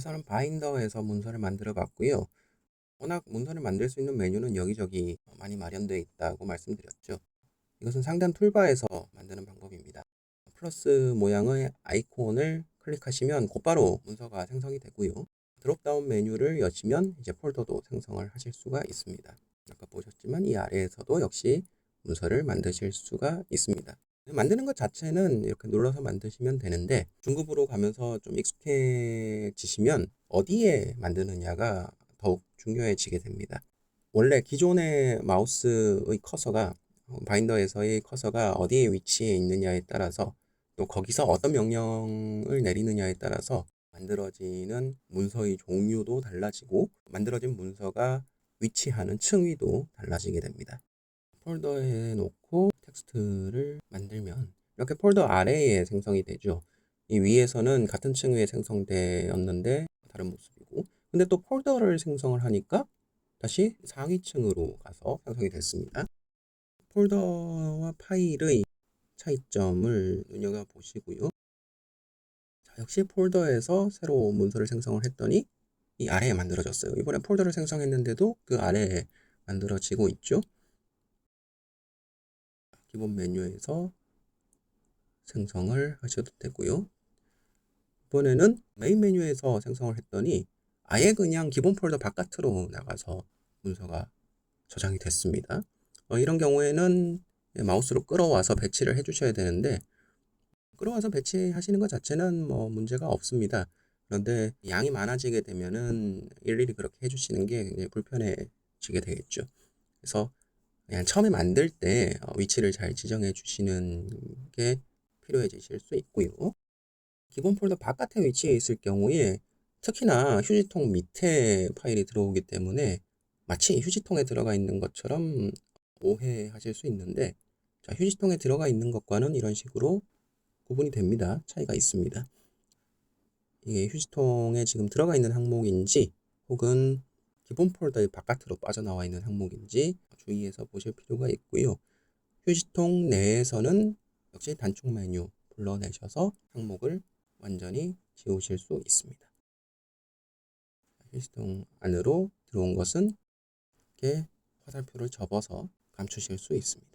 앞에서는 바인더에서 문서를 만들어 봤고요. 워낙 문서를 만들 수 있는 메뉴는 여기저기 많이 마련되어 있다고 말씀드렸죠. 이것은 상단 툴바에서 만드는 방법입니다. 플러스 모양의 아이콘을 클릭하시면 곧바로 문서가 생성이 되고요. 드롭다운 메뉴를 여시면 이제 폴더도 생성을 하실 수가 있습니다. 아까 보셨지만 이 아래에서도 역시 문서를 만드실 수가 있습니다. 만드는 것 자체는 이렇게 눌러서 만드시면 되는데 중급으로 가면서 좀 익숙해지시면 어디에 만드느냐가 더욱 중요해지게 됩니다. 원래 기존의 마우스의 커서가 어, 바인더에서의 커서가 어디에 위치해 있느냐에 따라서 또 거기서 어떤 명령을 내리느냐에 따라서 만들어지는 문서의 종류도 달라지고 만들어진 문서가 위치하는 층위도 달라지게 됩니다. 폴더에 놓고 텍스트를 만들면 이렇게 폴더 아래에 생성이 되죠. 이 위에서는 같은 층 위에 생성되었는데 다른 모습이고 근데 또 폴더를 생성을 하니까 다시 상위층으로 가서 생성이 됐습니다. 폴더와 파일의 차이점을 눈여겨보시고요. 자, 역시 폴더에서 새로 문서를 생성을 했더니 이 아래에 만들어졌어요. 이번에 폴더를 생성했는데도 그 아래에 만들어지고 있죠. 기본 메뉴에서 생성을 하셔도 되고요. 이번에는 메인 메뉴에서 생성을 했더니 아예 그냥 기본 폴더 바깥으로 나가서 문서가 저장이 됐습니다. 어, 이런 경우에는 마우스로 끌어와서 배치를 해주셔야 되는데 끌어와서 배치하시는 것 자체는 뭐 문제가 없습니다. 그런데 양이 많아지게 되면은 일일이 그렇게 해주시는 게 굉장히 불편해지게 되겠죠. 그래서 처음에 만들 때 어, 위치를 잘 지정해 주시는 게 필요해지실 수 있고요. 기본 폴더 바깥에 위치해 있을 경우에 특히나 휴지통 밑에 파일이 들어오기 때문에 마치 휴지통에 들어가 있는 것처럼 오해하실 수 있는데 자, 휴지통에 들어가 있는 것과는 이런 식으로 구분이 됩니다. 차이가 있습니다. 이게 휴지통에 지금 들어가 있는 항목인지 혹은 기본 폴더의 바깥으로 빠져나와 있는 항목인지 주의해서 보실 필요가 있고요. 휴지통 내에서는 역시 단축 메뉴 불러내셔서 항목을 완전히 지우실 수 있습니다. 휴지통 안으로 들어온 것은 이렇게 화살표를 접어서 감추실 수 있습니다.